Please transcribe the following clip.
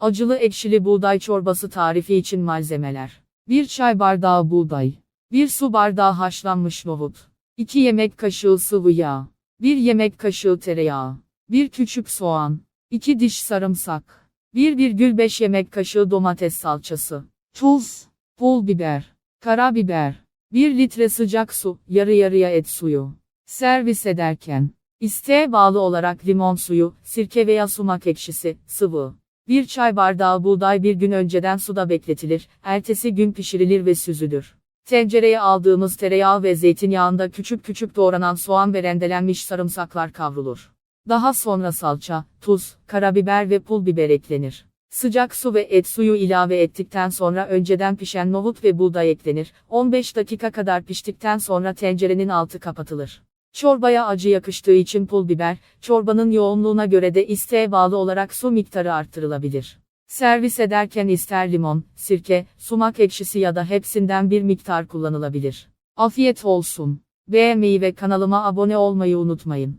Acılı ekşili buğday çorbası tarifi için malzemeler. 1 çay bardağı buğday. 1 su bardağı haşlanmış nohut. 2 yemek kaşığı sıvı yağ. 1 yemek kaşığı tereyağı. 1 küçük soğan. 2 diş sarımsak. 1,5 yemek kaşığı domates salçası. Tuz. Pul biber. Karabiber. 1 litre sıcak su, yarı yarıya et suyu. Servis ederken, isteğe bağlı olarak limon suyu, sirke veya sumak ekşisi, sıvı. Bir çay bardağı buğday bir gün önceden suda bekletilir, ertesi gün pişirilir ve süzülür. Tencereye aldığımız tereyağı ve zeytinyağında küçük küçük doğranan soğan ve rendelenmiş sarımsaklar kavrulur. Daha sonra salça, tuz, karabiber ve pul biber eklenir. Sıcak su ve et suyu ilave ettikten sonra önceden pişen nohut ve buğday eklenir. 15 dakika kadar piştikten sonra tencerenin altı kapatılır. Çorbaya acı yakıştığı için pul biber, çorbanın yoğunluğuna göre de isteğe bağlı olarak su miktarı arttırılabilir. Servis ederken ister limon, sirke, sumak ekşisi ya da hepsinden bir miktar kullanılabilir. Afiyet olsun. Beğenmeyi ve kanalıma abone olmayı unutmayın.